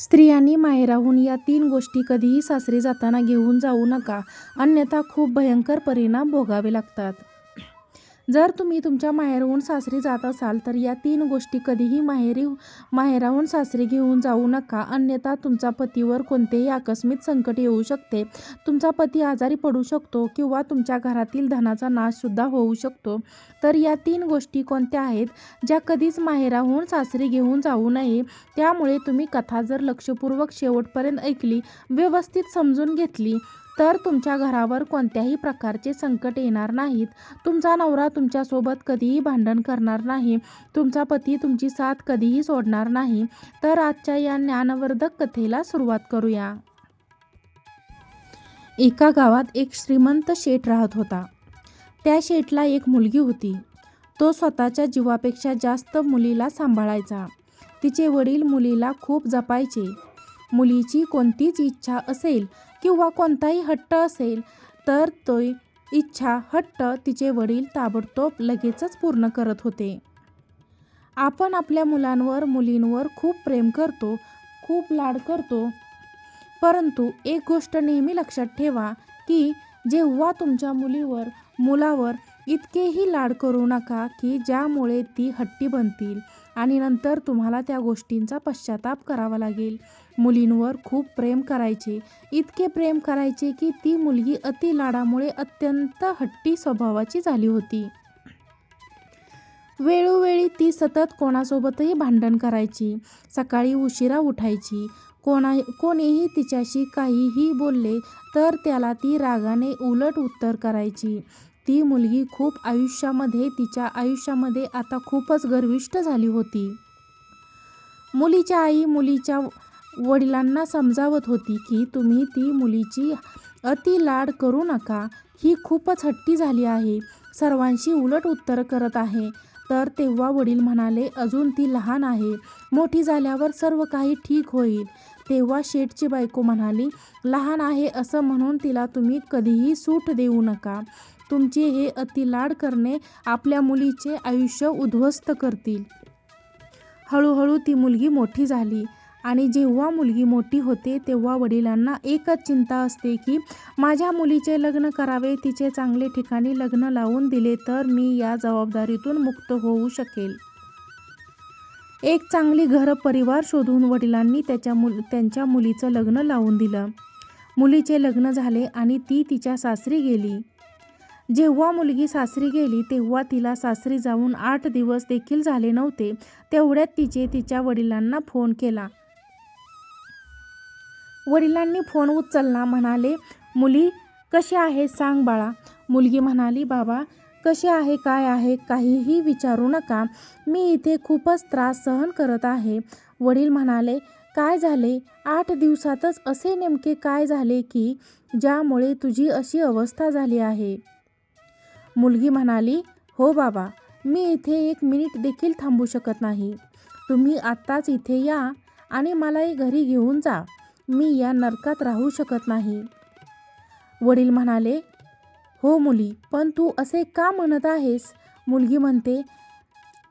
स्त्रियांनी माहेराहून या तीन गोष्टी कधीही सासरी जाताना घेऊन जाऊ नका. अन्यथा खूप भयंकर परिणाम भोगावे लागतात. जर तुम्ही तुमच्या माहेरहून सासरी जात असाल तर या तीन गोष्टी कधीही माहेरी माहेराहून सासरी घेऊन जाऊ नका. अन्यथा तुमचा पतीवर कोणतेही आकस्मिक संकट येऊ शकते. तुमचा पती आजारी पडू शकतो किंवा तुमच्या घरातील धनाचा नाशसुद्धा होऊ शकतो. तर या तीन गोष्टी कोणत्या आहेत? ज्या कधीच माहेराहून सासरी घेऊन जाऊ नये. त्यामुळे तुम्ही कथा जर लक्षपूर्वक शेवटपर्यंत ऐकली व्यवस्थित समजून घेतली तर तुमच्या घरावर कोणत्याही प्रकारचे संकट येणार नाहीत. तुमचा नवरा तुमच्यासोबत कधीही भांडण करणार नाही. तुमचा पती तुमची साथ कधीही सोडणार नाही. तर आजच्या या ज्ञानवर्धक कथेला सुरुवात करूया. एका गावात एक श्रीमंत शेठ राहत होता. त्या शेठला एक मुलगी होती. तो स्वतःच्या जीवापेक्षा जास्त मुलीला सांभाळायचा. तिचे वडील मुलीला खूप जपायचे. मुलीची कोणतीच इच्छा असेल किंवा कोणताही हट्ट असेल तर तो इच्छा हट्ट तिचे वडील ताबडतोब लगेचच पूर्ण करत होते. आपण आपल्या मुलांवर मुलींवर खूप प्रेम करतो खूप लाड करतो. परंतु एक गोष्ट नेहमी लक्षात ठेवा की जेव्हा तुमच्या मुलीवर मुलावर इतकेही लाड करू नका की ज्यामुळे ती हट्टी बनतील आणि नंतर तुम्हाला त्या गोष्टींचा पश्चाताप करावा लागेल. मुलींवर खूप प्रेम करायचे. इतके प्रेम करायचे की ती मुलगी अति लाडामुळे अत्यंत हट्टी स्वभावाची झाली होती. वेळोवेळी ती सतत कोणासोबतही भांडण करायची. सकाळी उशिरा उठायची. कोणा कोणीही तिच्याशी काहीही बोलले तर त्याला ती रागाने उलट उत्तर करायची. ती मुलगी खूप आयुष्यामध्ये तिच्या आयुष्यामध्ये आता खूपच गर्विष्ठ झाली होती. मुलीच्या आई मुलीच्या वडिलांना समजावत होती की तुम्ही ती मुलीची अति लाड करू नका. ही खूपच हट्टी झाली आहे. सर्वांशी उलट उत्तर करत आहे. तर तेव्हा वडील म्हणाले अजून ती लहान आहे. मोठी झाल्यावर सर्व काही ठीक होईल. तेव्हा शेठची बायको म्हणाली लहान आहे असं म्हणून तिला तुम्ही कधीही सूट देऊ नका. तुमचे हे अतिलाड करणे आपल्या मुलीचे आयुष्य उद्ध्वस्त करतील. हळूहळू ती मुलगी मोठी झाली. आणि जेव्हा मुलगी मोठी होते तेव्हा वडिलांना एकच चिंता असते की माझ्या मुलीचे लग्न करावे तिचे चांगले ठिकाणी लग्न लावून दिले तर मी या जबाबदारीतून मुक्त होऊ शकेल. एक चांगली घर परिवार शोधून वडिलांनी त्याच्या मुल त्यांच्या मुलीचं लग्न लावून दिलं. मुलीचे लग्न झाले आणि ती तिच्या सासरी गेली. जेव्हा मुलगी सासरी गेली तेव्हा तिला सासरी जाऊन आठ दिवस देखील झाले नव्हते तेवढ्यात तिचे तिच्या वडिलांना फोन केला. वडिलांनी फोन उचलला म्हणाले मुली कशी आहे सांग बाळा. मुलगी म्हणाली बाबा कसे आहे काय आहे काहीही विचारू नका. मी इथे खूपच त्रास सहन करत आहे. वडील म्हणाले काय झाले? आठ दिवसातच असे नेमके काय झाले की ज्यामुळे तुझी अशी अवस्था झाली आहे? मुलगी म्हणाली हो बाबा मी इथे एक मिनिट देखील थांबू शकत नाही. तुम्ही आत्ताच इथे या आणि मलाही घरी घेऊन जा. मी या नरकात राहू शकत नाही. वडील म्हणाले हो मुली पण तू असे का म्हणत आहेस? मुलगी म्हणते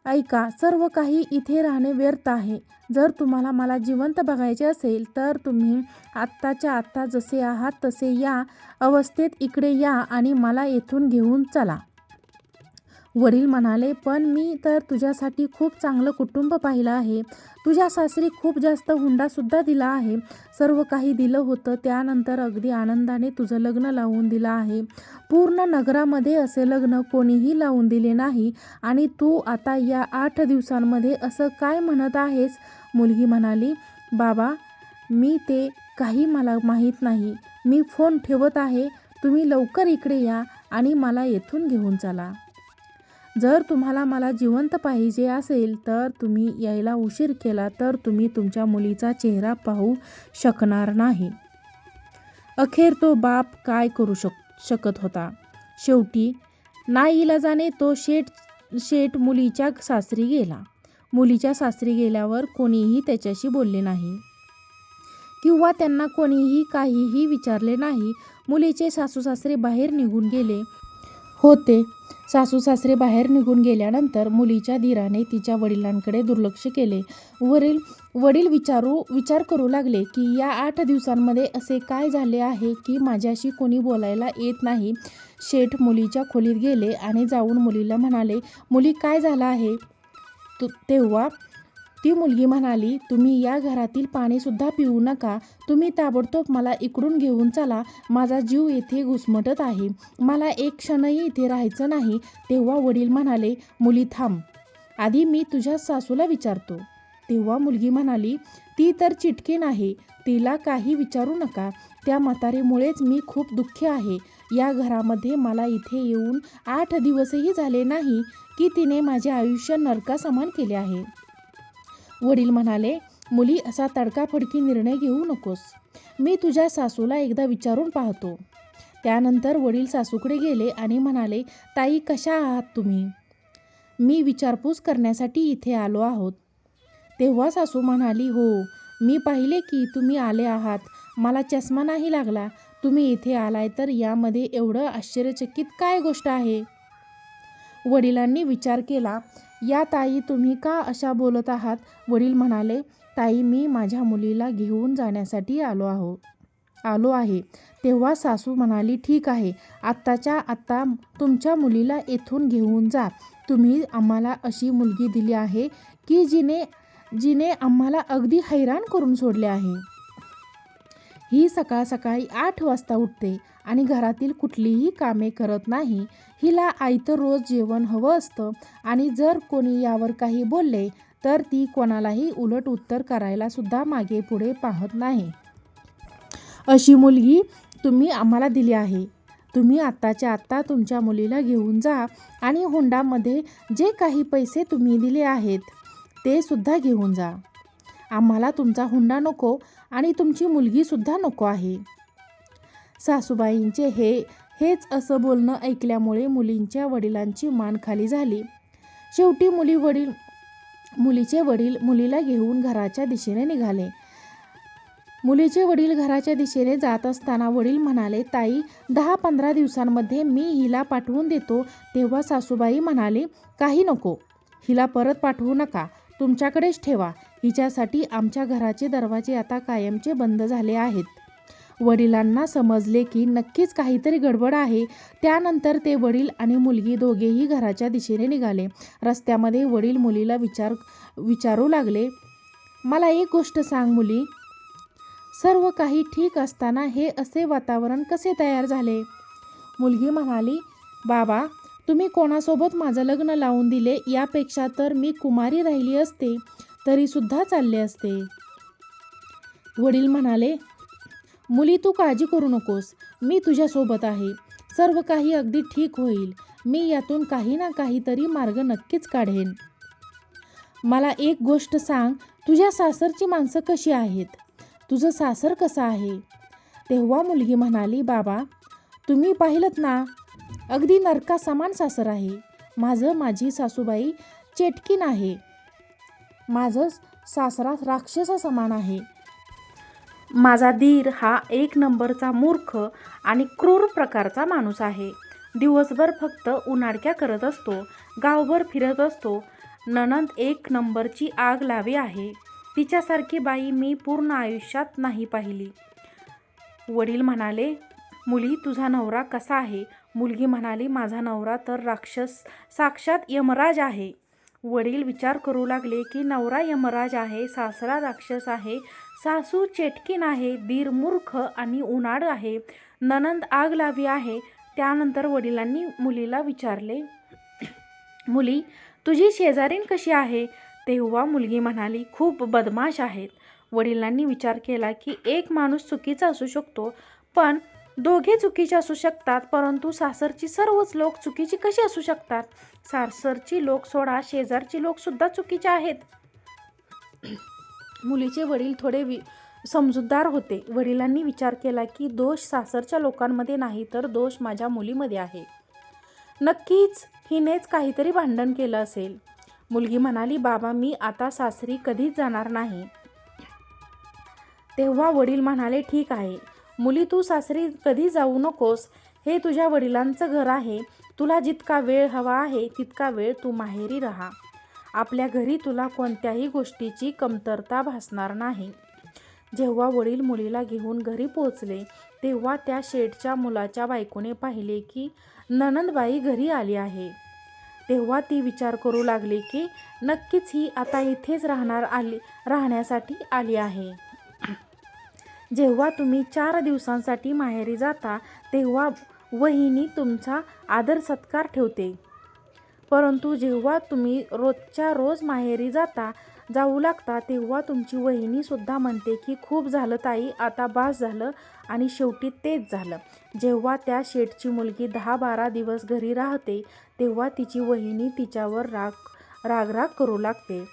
ऐका सर्व काही इथे राहणे व्यर्थ आहे. जर तुम्हाला मला जिवंत बघायचे असेल तर तुम्ही आत्ताच्या आत्ता जसे आहात तसे या अवस्थेत इकडे या आणि मला येथून घेऊन चला. वडील म्हणाले पण मी तर तुझ्यासाठी खूप चांगलं कुटुंब पाहिलं आहे. तुझ्या सासरी खूप जास्त हुंडासुद्धा दिला आहे. सर्व काही दिलं होतं. त्यानंतर अगदी आनंदाने तुझं लग्न लावून दिलं आहे. पूर्ण नगरामध्ये असे लग्न कोणीही लावून दिले नाही. आणि तू आता या आठ दिवसांमध्ये असं काय म्हणत आहेस? मुलगी म्हणाली बाबा मी ते काही मला माहीत नाही. मी फोन ठेवत आहे. तुम्ही लवकर इकडे या आणि मला येथून घेऊन चला. जर तुम्हाला मला जिवंत पाहिजे असेल तर तुम्ही यायला उशीर केला तर तुम्ही तुमच्या मुलीचा चेहरा पाहू शकणार नाही. अखेर तो बाप काय करू शक शकत होता? शेवटी नाईलाजाने तो शेठ शेठ मुलीच्या सासरी गेला. मुलीच्या सासरी गेल्यावर कोणीही त्याच्याशी बोलले नाही. किंवा त्यांना कोणीही काहीही विचारले नाही. मुलीचे सासू सासरे बाहेर निघून गेले. होते. सासू सासरे बाहेर निघून गेल्यानंतर मुलीच्या धीराने तिच्या वडिलांकडे दुर्लक्ष केले. वरील वडील विचारू विचार करू लागले की या आठ दिवसांमध्ये असे काय झाले आहे की माझ्याशी कोणी बोलायला येत नाही. शेठ मुलीच्या खोलीत गेले आणि जाऊन मुलीला म्हणाले मुली काय झालं आहे? तु तेव्हा ती मुलगी म्हणाली तुम्ही या घरातील पाणीसुद्धा पिऊ नका. तुम्ही ताबडतोब मला इकडून घेऊन चला. माझा जीव येथे घुसमटत आहे. मला एक क्षणही इथे राहायचं नाही. तेव्हा वडील म्हणाले मुली थांब. आधी मी तुझ्या सासूला विचारतो. तेव्हा मुलगी म्हणाली ती तर चिटकीन आहे तिला काही विचारू नका. त्या म्हातारीमुळेच मी खूप दुःखी आहे. या घरामध्ये मला इथे येऊन आठ दिवसही झाले नाही की तिने माझे आयुष्य नरकासमान केले आहे. वडील म्हणाले मुली असा तडकाफडकी निर्णय घेऊ नकोस. मी तुझ्या सासूला एकदा विचारून पाहतो. त्यानंतर वडील सासूकडे गेले आणि म्हणाले ताई कशा आहात तुम्ही? मी विचारपूस करण्यासाठी इथे आलो आहोत. तेव्हा सासू म्हणाली हो मी पाहिले की तुम्ही आले आहात. मला चष्मा नाही लागला. तुम्ही इथे आलाय तर यामध्ये एवढं आश्चर्यचकित काय गोष्ट आहे? वडिलांनी विचार केला या ताई तुम्ही का अशा बोलत आहात? वडील म्हणाले ताई मी माझ्या मुलीला घेऊन जाण्यासाठी आलो आहो आलो आहे. तेव्हा सासू म्हणाली ठीक आहे. आत्ताच्या आत्ता तुमच्या मुलीला येथून घेऊन जा. तुम्ही आम्हाला अशी मुलगी दिली आहे की जिने जिने आम्हाला अगदी हैराण करून सोडले आहे? ही सकाळ सकाळी आठ वाजता उठते आणि घरातील कुठलीही कामे करत नाही. हिला आयतं रोज जेवण हवं असतं आणि जर कोणी यावर काही बोलले तर ती कोणालाही उलट उत्तर करायला सुद्धा मागे पुढे पाहत नाही. अशी मुलगी तुम्ही आम्हाला दिली आहे. तुम्ही आत्ताच्या आत्ता तुमच्या मुलीला घेऊन जा आणि हुंडामध्ये जे काही पैसे तुम्ही दिले आहेत ते सुद्धा घेऊन जा. आम्हाला तुमचा हुंडा नको आणि तुमची मुलगीसुद्धा नको आहे. सासूबाईंचे हे हेच असं बोलणं ऐकल्यामुळे मुलींच्या वडिलांची मान खाली झाली. शेवटी मुली वडील मुलीचे वडील मुलीला घेऊन घराच्या दिशेने निघाले. मुलीचे वडील घराच्या दिशेने जात असताना वडील म्हणाले ताई दहा पंधरा दिवसांमध्ये मी हिला पाठवून देतो. तेव्हा सासूबाई म्हणाले काही नको. हिला परत पाठवू नका. तुमच्याकडेच ठेवा. हिच्यासाठी आमच्या घराचे दरवाजे आता कायमचे बंद झाले आहेत. वडिलांना समजले की नक्कीच काहीतरी गडबड आहे. त्यानंतर ते वडील आणि मुलगी दोघेही घराच्या दिशेने निघाले. रस्त्यामध्ये वडील मुलीला विचार विचारू लागले. मला एक गोष्ट सांग मुली. सर्व काही ठीक असताना हे असे वातावरण कसे तयार झाले? मुलगी म्हणाली बाबा तुम्ही कोणासोबत माझं लग्न लावून दिले यापेक्षा तर मी कुमारी राहिली असते. तरीसुद्धा चालले असते. वडील म्हणाले मुली तू काळजी करू नकोस. मी तुझ्यासोबत आहे. सर्व काही अगदी ठीक होईल. मी यातून काही ना काहीतरी मार्ग नक्कीच काढेन. मला एक गोष्ट सांग. तुझ्या सासरची माणसं कशी आहेत? तुझं सासर कसं आहे? तेव्हा मुलगी म्हणाली बाबा तुम्ही पाहिलं ना अगदी नरका समान सासर आहे. माझं माझी सासूबाई चेटकीन आहे. माझं सासरा राक्षसा समान आहे. माझा धीर हा एक नंबरचा मूर्ख आणि क्रूर प्रकारचा माणूस आहे. दिवसभर फक्त उन्हाडक्या करत असतो गावभर फिरत असतो. ननंद एक नंबरची आग लावी आहे. तिच्यासारखी बाई मी पूर्ण आयुष्यात नाही पाहिली. वडील म्हणाले मुली तुझा नवरा कसा आहे? मुलगी म्हणाली माझा नवरा तर राक्षस साक्षात यमराज आहे. वडील विचार करू लागले की नवरा यमराज आहे सासरा राक्षस आहे सासू चेटकीन आहे दीर मूर्ख आणि उन्हाळ आहे ननंद आग लावी आहे. त्यानंतर वडिलांनी मुलीला विचारले मुली तुझी शेजारीण कशी आहे? तेव्हा मुलगी म्हणाली खूप बदमाश आहेत. वडिलांनी विचार केला की एक माणूस चुकीचा असू शकतो पण दोघे चुकीचे असू शकतात परंतु सासरची सर्वच लोक चुकीची कशी असू शकतात? सासरची लोक सोडा शेजारची लोकसुद्धा चुकीचे आहेत. मुलीचे वडील थोडे वि समजूतदार होते. वडिलांनी विचार केला की दोष सासरच्या लोकांमध्ये नाही तर दोष माझ्या मुलीमध्ये आहे. नक्कीच हिनेच काहीतरी भांडण केलं असेल. मुलगी म्हणाली बाबा मी आता सासरी कधीच जाणार नाही. तेव्हा वडील म्हणाले ठीक आहे. मुली तू सासरी कधी जाऊ नकोस. हे तुझ्या वडिलांचं घर आहे. तुला जितका वेळ हवा आहे तितका वेळ तू माहेरी राहा. आपल्या घरी तुला कोणत्याही गोष्टीची कमतरता भासणार नाही. जेव्हा वडील मुलीला घेऊन घरी पोचले तेव्हा त्या शेठच्या मुलाच्या बायकोने पाहिले की ननंदबाई घरी आली आहे. तेव्हा ती विचार करू लागली की नक्कीच ही आता इथेच राहणार आली राहण्यासाठी आली आहे. जेव्हा तुम्ही चार दिवसांसाठी माहेरी जाता तेव्हा वहिनी तुमचा आदर सत्कार ठेवते. परंतु जेव्हा तुम्ही रोजच्या रोज माहेरी जाता जाऊ लागता तेव्हा तुमची वहिनीसुद्धा म्हणते की खूप झालं ताई आता बास झालं आणि शेवटी तेच झालं. जेव्हा त्या शेठची मुलगी दहा बारा दिवस घरी राहते तेव्हा तिची वहिनी तिच्यावर राग रागराग करू लागते.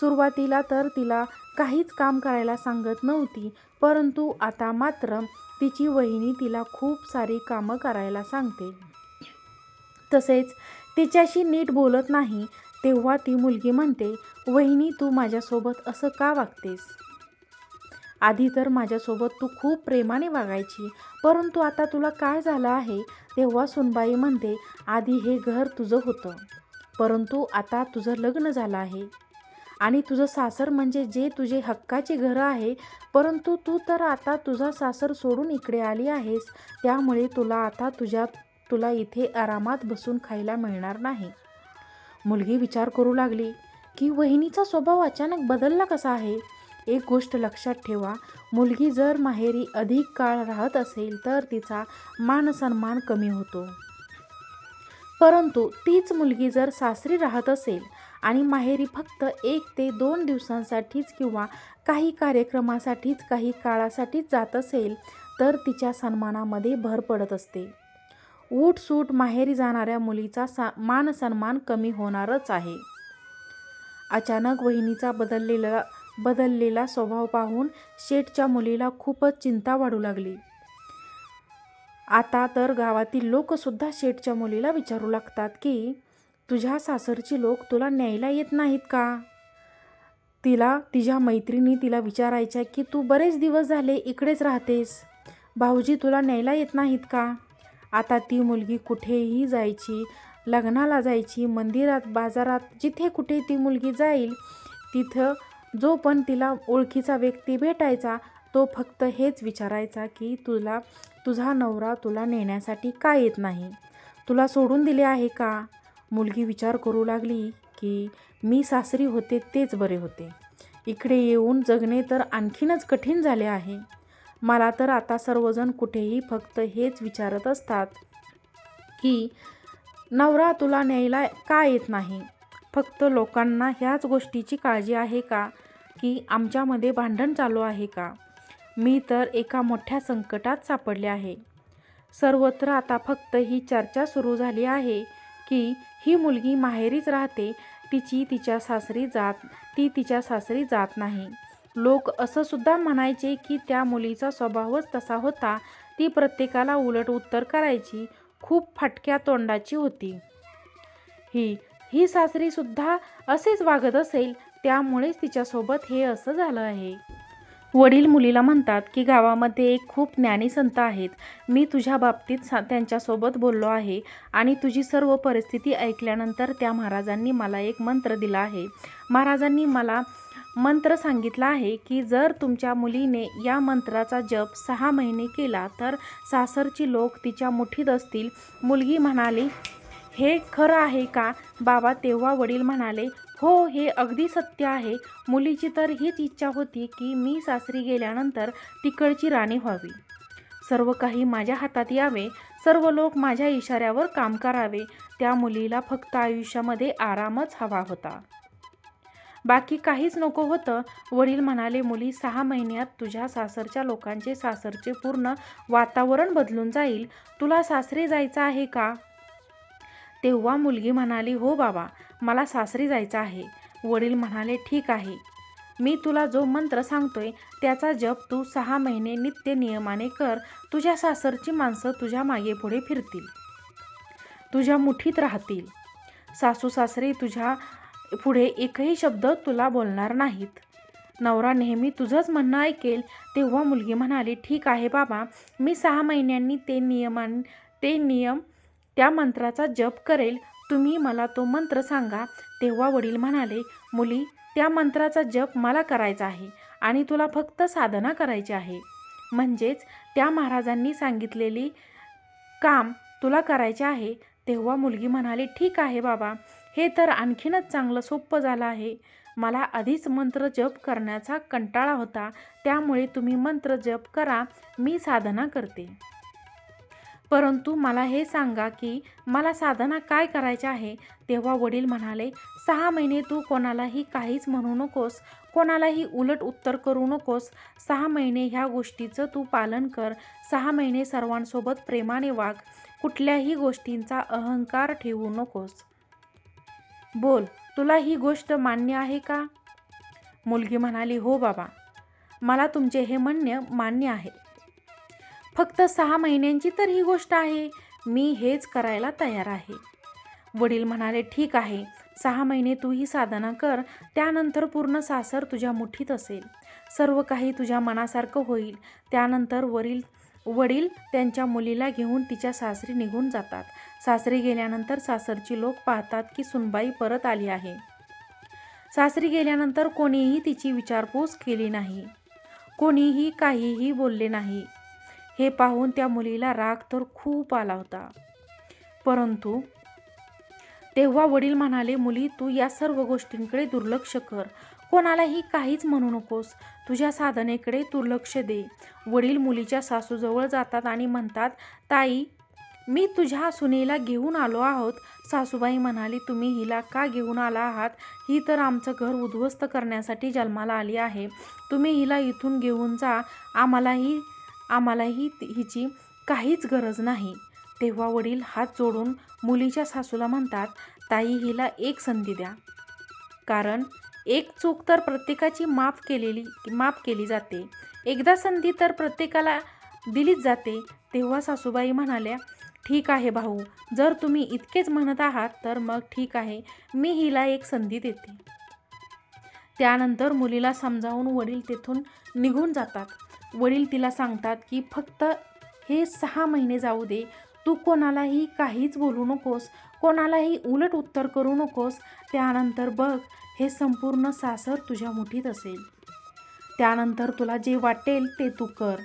सुरुवातीला तर तिला काहीच काम करायला सांगत नव्हती परंतु आता मात्र तिची वहिनी तिला खूप सारी कामं करायला सांगते. तसेच तिच्याशी नीट बोलत नाही तेव्हा ती मुलगी म्हणते वहिनी तू माझ्यासोबत असं का वागतेस? आधी तर माझ्यासोबत तू खूप प्रेमाने वागायची परंतु आता तुला काय झालं आहे? तेव्हा सुनबाई म्हणते आधी हे घर तुझं होतं परंतु आता तुझं लग्न झालं आहे. आणि तुझं सासर म्हणजे जे तुझे हक्काचे घरं आहे परंतु तू तर आता तुझा सासर सोडून इकडे आली आहेस त्यामुळे तुला आता तुझ्या तुला इथे आरामात बसून खायला मिळणार नाही. मुलगी विचार करू लागली की वहिनीचा स्वभाव अचानक बदलला कसा आहे? एक गोष्ट लक्षात ठेवा मुलगी जर माहेरी अधिक काळ राहत असेल तर तिचा मानसन्मान कमी होतो. परंतु तीच मुलगी जर सासरी राहत असेल आणि माहेरी फक्त एक ते दोन दिवसांसाठीच किंवा काही कार्यक्रमासाठीच काही काळासाठीच जात असेल तर तिच्या सन्मानामध्ये भर पडत असते. सूट माहेरी जाणाऱ्या मुलीचा सा मान सन्मान कमी होणारच आहे. अचानक वहिनीचा बदललेला बदललेला स्वभाव पाहून शेठच्या मुलीला खूपच चिंता वाढू लागली. आता तर गावातील लोकसुद्धा शेठच्या मुलीला विचारू लागतात की तुझ्या सासरची लोक तुला न्यायला येत नाहीत का? तिला तिच्या मैत्रिणी तिला विचारायच्या की तू बरेच दिवस झाले इकडेच राहतेस. भाऊजी तुला न्यायला येत नाहीत का? आता ती मुलगी कुठेही जायची लग्नाला जायची मंदिरात बाजारात जिथे कुठे ती मुलगी जाईल तिथं जो पण तिला ओळखीचा व्यक्ती भेटायचा तो फक्त हेच विचारायचा की तुला तुझा नवरा तुला नेण्यासाठी का येत नाही? तुला सोडून दिले आहे का? मुलगी विचार करू लागली की मी सासरी होते तेच बरे होते. इकडे येऊन जगणे तर आणखीनच कठीण झाले आहे. मला तर आता सर्वजण कुठेही फक्त हेच विचारत असतात की नवरा तुला न्यायला का येत नाही? फक्त लोकांना ह्याच गोष्टीची काळजी आहे का? की आमच्यामध्ये भांडण चालू आहे का? मी तर एका मोठ्या संकटात सापडले आहे. सर्वत्र आता फक्त ही चर्चा सुरू झाली आहे की ही मुलगी माहेरीच राहते तिची तिच्या सासरी जात ती तिच्या सासरी जात नाही. लोक असं सुद्धा म्हणायचे की त्या मुलीचा स्वभावच तसा होता. ती प्रत्येकाला उलट उत्तर करायची खूप फाटक्या तोंडाची होती. ही ही सासरीसुद्धा असेच वागत असेल त्यामुळेच तिच्यासोबत हे असं झालं आहे. वडील मुलीला म्हणतात की गावामध्ये एक खूप ज्ञानी संत आहेत. मी तुझ्या बाबतीत सा त्यांच्यासोबत बोललो आहे आणि तुझी सर्व परिस्थिती ऐकल्यानंतर त्या महाराजांनी मला एक मंत्र दिला आहे. महाराजांनी मला मंत्र सांगितला आहे की जर तुमच्या मुलीने या मंत्राचा जप सहा महिने केला तर सासरची लोक तिच्या मुठीत असतील. मुलगी म्हणाली हे खरं आहे का? बाबा तेव्हा वडील म्हणाले हो हे अगदी सत्य आहे. मुलीची तर हीच इच्छा होती की मी सासरी गेल्यानंतर तिकडची राणी व्हावी. सर्व काही माझ्या हातात यावे. सर्व लोक माझ्या इशाऱ्यावर काम करावे. त्या मुलीला फक्त आयुष्यामध्ये आरामच हवा होता. बाकी काहीच नको होतं. वडील म्हणाले मुली सहा महिन्यात तुझ्या सासरच्या लोकांचे सासरचे पूर्ण वातावरण बदलून जाईल. तुला सासरे जायचं आहे का? तेव्हा मुलगी म्हणाली हो बाबा. मला सासरी जायचं आहे. वडील म्हणाले ठीक आहे. मी तुला जो मंत्र सांगतोय त्याचा जप तू सहा महिने नित्य नियमाने कर. तुझ्या सासरची माणसं तुझ्या मागे पुढे फिरतील. तुझ्या मुठीत राहतील. सासू सासरे तुझ्या पुढे एकही शब्द तुला बोलणार नाहीत. नवरा नेहमी तुझंच म्हणणं ऐकेल. तेव्हा मुलगी म्हणाली ठीक आहे बाबा. मी सहा महिन्यांनी ते नियमान ते नियम त्या मंत्राचा जप करेल. तुम्ही मला तो मंत्र सांगा. तेव्हा वडील म्हणाले मुली त्या मंत्राचा जप मला करायचा आहे आणि तुला फक्त साधना करायची आहे. म्हणजेच त्या महाराजांनी सांगितलेली काम तुला करायचे आहे. तेव्हा मुलगी म्हणाली ठीक आहे बाबा. हे तर आणखीनच चांगलं सोपं झालं आहे. मला आधीच मंत्र जप करण्याचा कंटाळा होता. त्यामुळे तुम्ही मंत्र जप करा. मी साधना करते. परंतु मला हे सांगा की मला साधना काय करायचे आहे? तेव्हा वडील म्हणाले सहा महिने तू कोणालाही काहीच म्हणू नकोस कोणालाही उलट उत्तर करू नकोस. सहा महिने ह्या गोष्टीचं तू पालन कर. सहा महिने सर्वांसोबत प्रेमाने वाग. कुठल्याही गोष्टींचा अहंकार ठेवू नकोस. बोल तुला ही गोष्ट मान्य आहे का? मुलगी म्हणाली हो बाबा. मला तुमचे हे म्हणणे मान्य आहे. फक्त सहा महिन्यांची तर ही गोष्ट आहे. मी हेच करायला तयार आहे. वडील म्हणाले ठीक आहे. सहा महिने तू ही साधना कर. त्यानंतर पूर्ण सासर तुझ्या मुठीत असेल. सर्व काही तुझ्या मनासारखं होईल. त्यानंतर वरील वडील त्यांच्या मुलीला घेऊन तिच्या सासरी निघून जातात. सासरी गेल्यानंतर सासरची लोक पाहतात की सुनबाई परत आली आहे. सासरी गेल्यानंतर कोणीही तिची विचारपूस केली नाही. कोणीही काहीही बोलले नाही. हे पाहून त्या मुलीला राग तर खूप आला होता. परंतु तेव्हा वडील म्हणाले मुली तू या सर्व गोष्टींकडे दुर्लक्ष कर. कोणालाही काहीच म्हणू नकोस. तुझ्या साधनेकडे दुर्लक्ष दे. वडील मुलीच्या सासूजवळ जातात आणि म्हणतात ताई मी तुझ्या सुनेला घेऊन आलो आहोत. सासूबाई म्हणाली तुम्ही हिला का घेऊन आला आहात? ही तर आमचं घर उद्ध्वस्त करण्यासाठी जन्माला आली आहे. तुम्ही हिला इथून घेऊन जा. आम्हालाही आम्हालाही हिची काहीच गरज नाही. तेव्हा वडील हात जोडून मुलीच्या सासूला म्हणतात ताई हिला एक संधी द्या. कारण एक चूक तर प्रत्येकाची माफ केलेली माफ केली जाते. एकदा संधी तर प्रत्येकाला दिलीच जाते. तेव्हा सासूबाई म्हणाल्या ठीक आहे भाऊ जर तुम्ही इतकेच म्हणत आहात तर मग ठीक आहे मी हिला एक संधी देते. त्यानंतर मुलीला समजावून वडील तेथून निघून जातात. वडील तिला सांगतात की फक्त हे सहा महिने जाऊ दे. तू कोणालाही काहीच बोलू नकोस. कोणालाही उलट उत्तर करू नकोस. त्यानंतर बघ हे संपूर्ण सासर तुझ्या मुठीत असेल. त्यानंतर तुला जे वाटेल ते तू कर.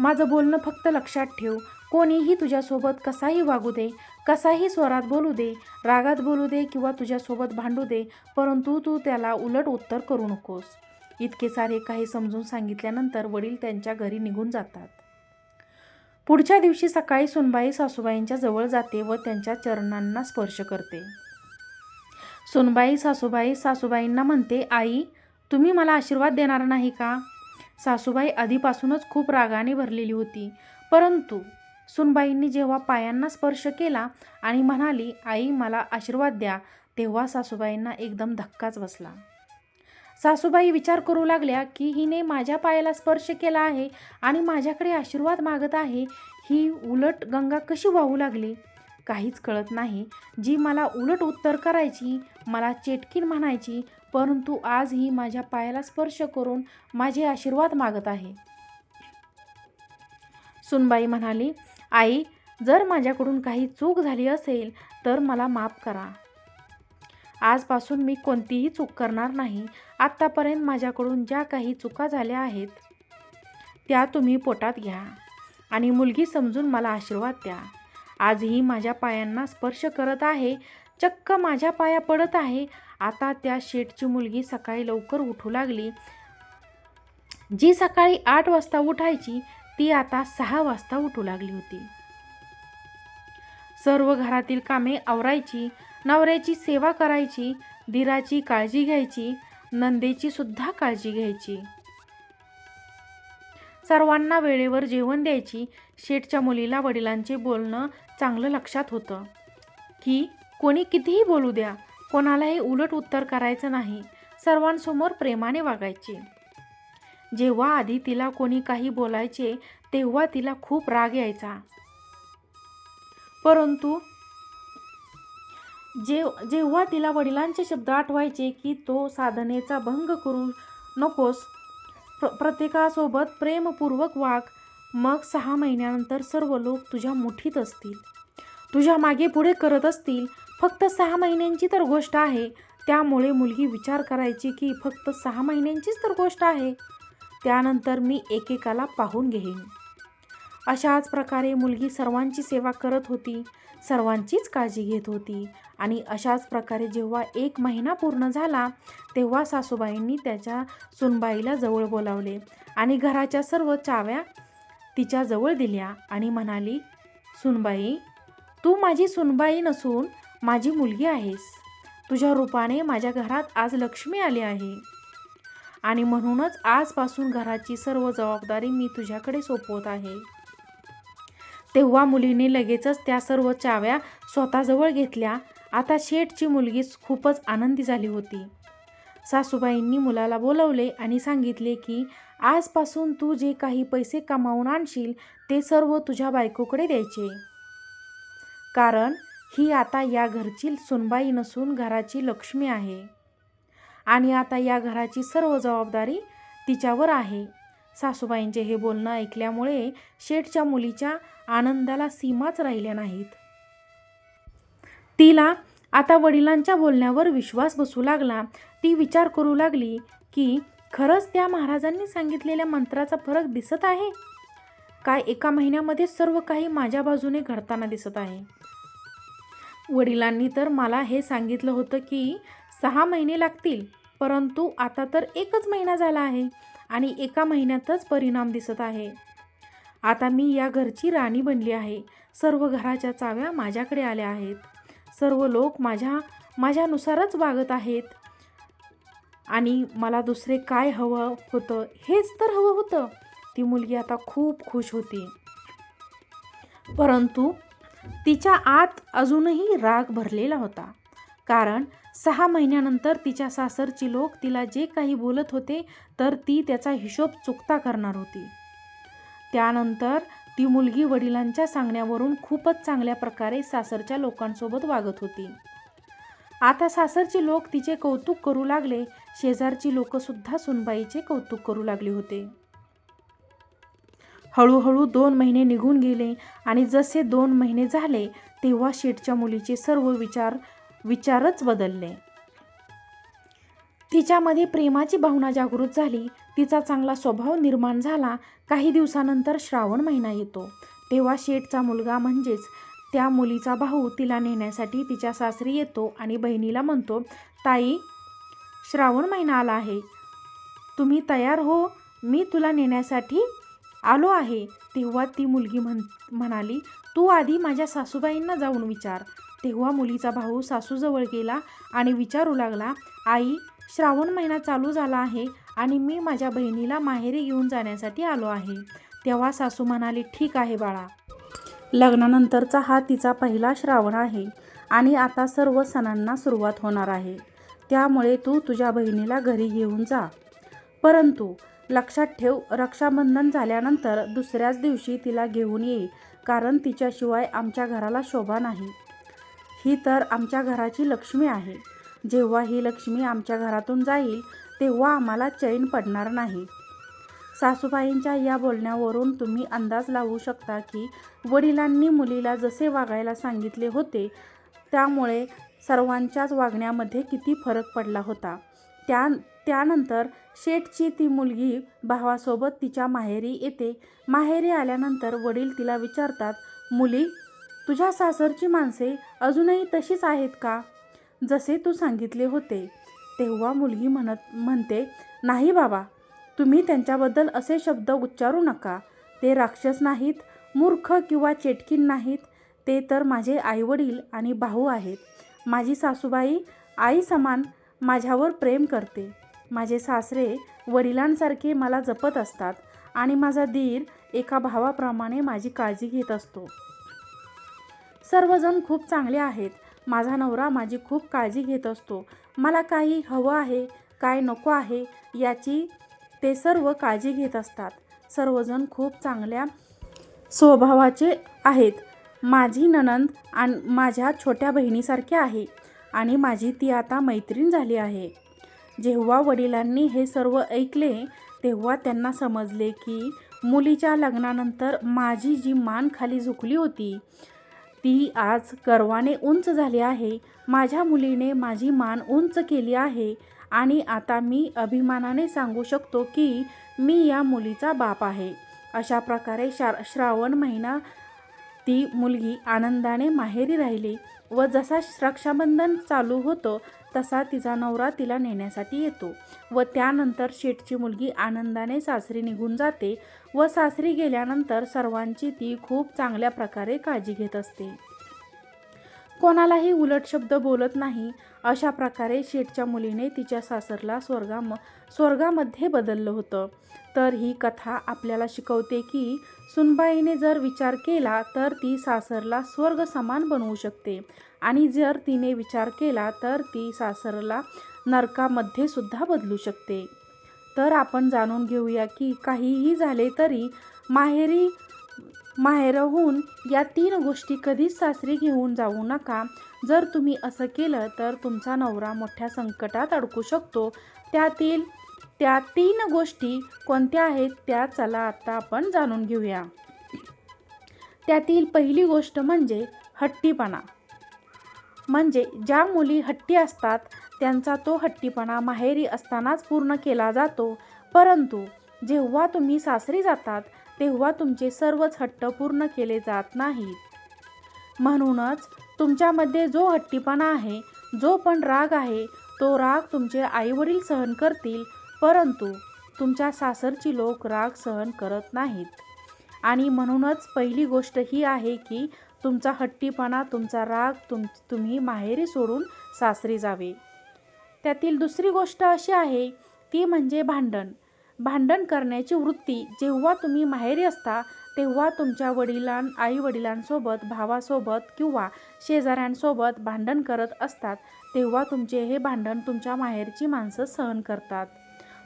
माझं बोलणं फक्त लक्षात ठेव. कोणीही तुझ्यासोबत कसाही वागू दे कसाही स्वरात बोलू दे रागात बोलू दे किंवा तुझ्यासोबत भांडू दे परंतु तू त्याला उलट उत्तर करू नकोस. इतके सारे काही समजून सांगितल्यानंतर वडील त्यांच्या घरी निघून जातात. पुढच्या दिवशी सकाळी सुनबाई सासूबाईंच्या जवळ जाते व त्यांच्या चरणांना स्पर्श करते. सुनबाई सासूबाई सासूबाईंना म्हणते आई तुम्ही मला आशीर्वाद देणार नाही का? सासूबाई आधीपासूनच खूप रागाने भरलेली होती. परंतु सुनबाईंनी जेव्हा पायांना स्पर्श केला आणि म्हणाली आई मला आशीर्वाद द्या तेव्हा सासूबाईंना एकदम धक्काच बसला. सासूबाई विचार करू लागल्या की हिने माझ्या पायाला स्पर्श केला आहे आणि माझ्याकडे आशीर्वाद मागत आहे. ही उलट गंगा कशी वाहू लागली? काहीच कळत नाही. जी मला उलट उत्तर करायची मला चेटकीन म्हणायची परंतु आज ही माझ्या पायाला स्पर्श करून माझे आशीर्वाद मागत आहे. सुनबाई म्हणाली आई जर माझ्याकडून काही चूक झाली असेल तर मला माफ करा. आजपासून मी कोणतीही चूक करणार नाही. आत्तापर्यंत माझ्याकडून ज्या काही चुका झाल्या आहेत त्या तुम्ही पोटात घ्या आणि मुलगी समजून मला आशीर्वाद द्या. आजही माझ्या पायांना स्पर्श करत आहे चक्क माझ्या पाया पडत आहे. आता त्या शेठची मुलगी सकाळी लवकर उठू लागली. जी सकाळी आठ वाजता उठायची ती आता सहा वाजता उठू लागली होती. सर्व घरातील कामे आवरायची. नवऱ्याची सेवा करायची दिराची काळजी घ्यायची नंदेची सुद्धा काळजी घ्यायची. सर्वांना वेळेवर जेवण द्यायची शेठच्या मुलीला वडिलांचे बोलणं चांगलं लक्षात होतं. की कोणी कितीही बोलू द्या कोणालाही उलट उत्तर करायचं नाही सर्वांसमोर प्रेमाने वागायचे. जेव्हा आधी तिला कोणी काही बोलायचे तेव्हा तिला खूप राग यायचा. परंतु जे जेव्हा तिला वडिलांचे शब्द आठवायचे की तो साधनेचा भंग करू नकोस प्र प्रत्येकासोबत प्रेमपूर्वक वाग मग सहा महिन्यानंतर सर्व लोक तुझ्या मुठीत असतील. तुझ्या मागे पुढे करत असतील. फक्त सहा महिन्यांची तर गोष्ट आहे. त्यामुळे मुलगी विचार करायची की फक्त सहा महिन्यांचीच तर गोष्ट आहे. त्यानंतर मी एकेकाला पाहून घेईन. अशाच प्रकारे मुलगी सर्वांची सेवा करत होती सर्वांचीच काळजी घेत होती. आणि अशाच प्रकारे जेव्हा एक महिना पूर्ण झाला तेव्हा सासूबाईंनी त्याच्या सुनबाईला जवळ बोलावले आणि घराच्या सर्व चाव्या तिच्याजवळ दिल्या आणि म्हणाली सुनबाई तू माझी सुनबाई नसून माझी मुलगी आहेस. तुझ्या रूपाने माझ्या घरात आज लक्ष्मी आली आहे. आणि म्हणूनच आजपासून घराची सर्व जबाबदारी मी तुझ्याकडे सोपवत आहे. तेव्हा मुलीने लगेचच त्या सर्व चाव्या स्वतःजवळ घेतल्या. आता शेठची मुलगी खूपच आनंदी झाली होती. सासूबाईंनी मुलाला बोलवले आणि सांगितले की आजपासून तू जे काही पैसे कमावून आणशील ते सर्व तुझ्या बायकोकडे द्यायचे. कारण ही आता या घरची सुनबाई नसून घराची लक्ष्मी आहे. आणि आता या घराची सर्व जबाबदारी तिच्यावर आहे. सासूबाईंचे हे बोलणं ऐकल्यामुळे शेठच्या मुलीच्या आनंदाला सीमाच राहिल्या नाहीत. तिला आता वडिलांच्या बोलण्यावर विश्वास बसू लागला. ती विचार करू लागली की खरंच त्या महाराजांनी सांगितलेल्या मंत्राचा फरक दिसत आहे? काय एका महिन्यामध्ये सर्व काही माझ्या बाजूने घडताना दिसत आहे? वडिलांनी तर मला हे सांगितलं होतं की सहा महिने लागतील परंतु आता तर एकच महिना झाला आहे. आणि एका महिन्यातच परिणाम दिसत आहे. आता मी या घरची राणी बनली आहे. सर्व घराच्या चाव्या माझ्याकडे आल्या आहेत. सर्व लोक माझ्या माझ्यानुसारच वागत आहेत. आणि मला दुसरे काय हवं होतं हेच तर हवं होतं. ती मुलगी आता खूप खुश होती. परंतु तिच्या आत अजूनही राग भरलेला होता. कारण सहा महिन्यानंतर तिच्या सासरची लोक तिला जे काही बोलत होते तर ती त्याचा हिशोब चुकता करणार होती. त्यानंतर ती मुलगी वडिलांच्या सांगण्यावरून खूपच चांगल्या प्रकारे सासरच्या लोकांसोबत वागत होती. आता सासरचे लोक तिचे कौतुक करू लागले शेजारची लोकसुद्धा सुनबाईचे कौतुक करू लागले होते. हळूहळू दोन महिने निघून गेले आणि जसे दोन महिने झाले तेव्हा शेठच्या मुलीचे सर्व विचार विचारच बदलले. तिच्यामध्ये प्रेमाची भावना जागृत झाली. तिचा चांगला स्वभाव निर्माण झाला. काही दिवसानंतर श्रावण महिना येतो. तेव्हा शेठचा मुलगा म्हणजेच त्या मुलीचा भाऊ तिला नेण्यासाठी तिच्या सासरी येतो आणि बहिणीला म्हणतो ताई श्रावण महिना आला आहे. तुम्ही तयार हो. मी तुला नेण्यासाठी आलो आहे. तेव्हा ती मुलगी म्हण म्हणाली तू आधी माझ्या सासूबाईंना जाऊन विचार. तेव्हा मुलीचा भाऊ सासूजवळ गेला आणि विचारू लागला आई श्रावण महिना चालू झाला आहे आणि मी माझ्या बहिणीला माहेरी घेऊन जाण्यासाठी आलो आहे. तेव्हा सासू म्हणाली ठीक आहे बाळा. लग्नानंतरचा हा तिचा पहिला श्रावण आहे आणि आता सर्व सणांना सुरुवात होणार आहे. त्यामुळे तू तुझ्या बहिणीला घरी घेऊन जा. परंतु लक्षात ठेव रक्षाबंधन झाल्यानंतर दुसऱ्याच दिवशी तिला घेऊन ये कारण तिच्याशिवाय आमच्या घराला शोभा नाही. ही तर आमच्या घराची लक्ष्मी आहे. जेव्हा ही लक्ष्मी आमच्या घरातून जाईल तेव्हा आम्हाला चैन पडणार नाही. सासूबाईंच्या या बोलण्यावरून तुम्ही अंदाज लावू शकता की वडिलांनी मुलीला जसे वागायला सांगितले होते त्यामुळे सर्वांच्याच वागण्यामध्ये किती फरक पडला होता. त्या त्यानंतर शेठची ती मुलगी भावासोबत तिच्या माहेरी येते. माहेरी आल्यानंतर वडील तिला विचारतात मुली तुझ्या सासरची माणसे अजूनही तशीच आहेत का? जसे तू सांगितले होते. तेव्हा मुलगी म्हणत म्हणते नाही बाबा तुम्ही त्यांच्याबद्दल असे शब्द उच्चारू नका. ते राक्षस नाहीत मूर्ख किंवा चेटकीन नाहीत. ते तर माझे आईवडील आणि भाऊ आहेत. माझी सासूबाई आई समान माझ्यावर प्रेम करते. माझे सासरे वडिलांसारखे मला जपत असतात आणि माझा धीर एका भावाप्रमाणे माझी काळजी घेत असतो. सर्वजण खूप चांगले आहेत. माझा नवरा माझी खूप काळजी घेत असतो. मला काही हवं आहे काय नको आहे याची ते सर्व काळजी घेत असतात. सर्वजण खूप चांगल्या स्वभावाचे आहेत. माझी ननंद आणि माझ्या छोट्या बहिणीसारखी आहे आणि माझी ती आता मैत्रीण झाली आहे. जेव्हा वडिलांनी हे सर्व ऐकले तेव्हा त्यांना समजले की मुलीच्या लग्नानंतर माझी जी मान खाली झुकली होती ती आज गर्वाने उंच झाली आहे. माझ्या मुलीने माझी मान उंच केली आहे. आणि आता मी अभिमानाने सांगू शकतो की मी या मुलीचा बाप आहे. अशा प्रकारे शा श्रावण महिना ती मुलगी आनंदाने माहेरी राहिली व जसा रक्षाबंधन चालू होतं तसा तिचा नवरा तिला नेण्यासाठी येतो व त्यानंतर शेठची मुलगी आनंदाने सासरी निघून जाते व सासरी गेल्यानंतर सर्वांची ती खूप चांगल्या प्रकारे काळजी घेत असते. कोणालाही उलट शब्द बोलत नाही. अशा प्रकारे शेठच्या मुलीने तिच्या सासरला स्वर्गाम स्वर्गामध्ये बदललं होतं. तर ही कथा आपल्याला शिकवते की सुनबाईने जर विचार केला तर ती सासरला स्वर्ग समान बनवू शकते. आणि जर तिने विचार केला तर ती सासरला नरकामध्ये सुद्धा बदलू शकते. तर आपण जाणून घेऊया की काहीही झाले तरी माहेरी माहेरहून या तीन गोष्टी कधीच सासरी घेऊन जाऊ नका. जर तुम्ही असं केलं तर तुमचा नवरा मोठ्या संकटात अडकू शकतो. त्यातील त्या तीन गोष्टी कोणत्या आहेत त्या चला आता आपण जाणून घेऊया. त्यातील पहिली गोष्ट म्हणजे हट्टीपणा. म्हणजे ज्या मुली हट्टी असतात त्यांचा तो हट्टीपणा माहेरी असतानाच पूर्ण केला जातो. परंतु जेव्हा तुम्ही सासरी जातात तेव्हा तुमचे सर्वच हट्ट पूर्ण केले जात नाहीत. म्हणूनच तुमच्यामध्ये जो हट्टीपणा आहे जो पण राग आहे तो राग तुमचे आईवडील सहन करतील परंतु तुमच्या सासरची लोक राग सहन करत नाहीत. आणि म्हणूनच पहिली गोष्ट ही आहे की तुमचा हट्टीपणा तुमचा राग तुम तुम्ही माहेरी सोडून सासरी जावे. त्यातील दुसरी गोष्ट अशी आहे ती म्हणजे भांडण. भांडण करण्याची वृत्ती जेव्हा तुम्ही माहेरी असता तेव्हा तुमच्या वडिलां आई वडिलांसोबत भावासोबत किंवा शेजाऱ्यांसोबत भांडण करत असतात तेव्हा तुमचे हे भांडण तुमच्या माहेरची माणसं सहन करतात.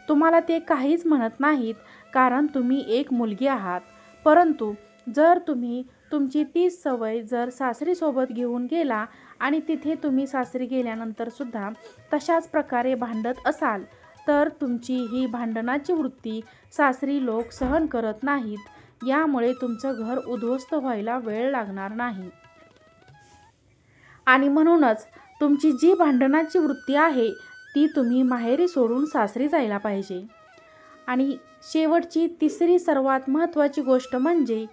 तुम्हाला ते काहीच म्हणत नाहीत कारण तुम्ही एक मुलगी आहात. परंतु जर तुम्ही तुमची तीच सवय जर सासरीसोबत घेऊन गेला आणि तिथे तुम्ही सासरी गेल्यानंतरसुद्धा तशाच प्रकारे भांडत असाल तर तुमची ही भांडणाची वृत्ती सासरी लोक सहन करत नाहीत. यामुळे तुमचं घर उद्ध्वस्त व्हायला वेळ लागणार नाही. आणि म्हणूनच तुमची जी भांडणाची वृत्ती आहे ती तुम्ही माहेरी सोडून सासरी जायला पाहिजे. आणि शेवटची तिसरी सर्वात महत्त्वाची गोष्ट म्हणजे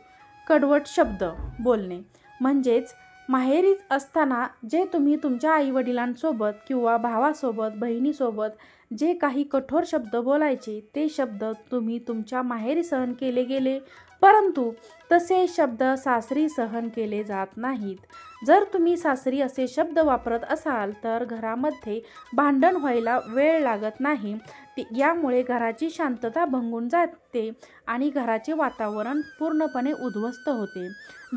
कडवट शब्द बोलणे. म्हणजेच माहेरीच असताना जे तुम्ही तुमच्या आईवडिलांसोबत किंवा भावासोबत बहिणीसोबत जे काही कठोर शब्द बोलायचे ते शब्द तुम्ही तुमच्या माहेरी सहन केले गेले. परंतु तसे शब्द सासरी सहन केले जात नाहीत. जर तुम्ही सासरी असे शब्द वापरत असाल तर घरामध्ये भांडण व्हायला वेळ लागत नाही. यामुळे घराची शांतता भंगून जाते आणि घराचे वातावरण पूर्णपणे उद्ध्वस्त होते.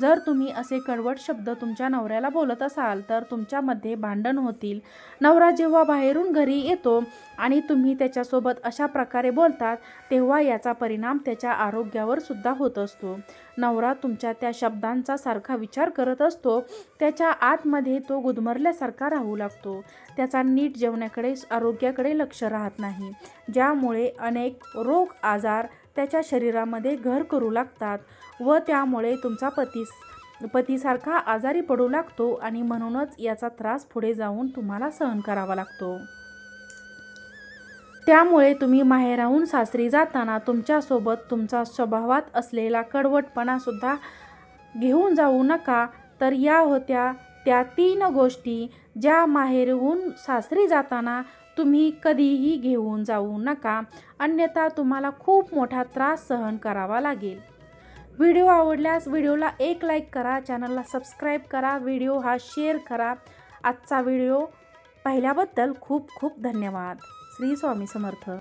जर तुम्ही असे कडवट शब्द तुमच्या नवऱ्याला बोलत असाल तर तुमच्यामध्ये भांडण होतील. नवरा जेव्हा बाहेरून घरी येतो आणि तुम्ही त्याच्यासोबत अशा प्रकारे बोलतात तेव्हा याचा परिणाम त्याच्या आरोग्यावर सुद्धा होत असतो. नवरा तुमच्या त्या शब्दांचा सारखा विचार करत असतो त्याच्या आतमध्ये तो गुदमरल्यासारखा राहू लागतो. त्याचा नीट जेवणाकडे आरोग्याकडे लक्ष राहत नाही. ज्यामुळे अनेक रोग आजार त्याच्या शरीरामध्ये घर करू लागतात व त्यामुळे तुमचा पती पतीसारखा आजारी पडू लागतो आणि म्हणूनच याचा त्रास पुढे जाऊन तुम्हाला सहन करावा लागतो. त्यामुळे तुम्ही माहेराहून सासरी जाताना तुमच्यासोबत तुमचा स्वभावात असलेला कडवटपणासुद्धा घेऊन जाऊ नका. तर या होत्या त्या तीन गोष्टी ज्या माहेरहून सासरी जाताना तुम्ही कधीही घेऊन जाऊ नका. अन्यथा तुम्हाला खूप मोठा त्रास सहन करावा लागेल. व्हिडिओ आवडल्यास व्हिडिओला एक लाईक करा चॅनलला सबस्क्राईब करा व्हिडिओ हा शेअर करा. आजचा व्हिडिओ पाहिल्याबद्दल खूप खूप धन्यवाद. श्री स्वामी समर्थ.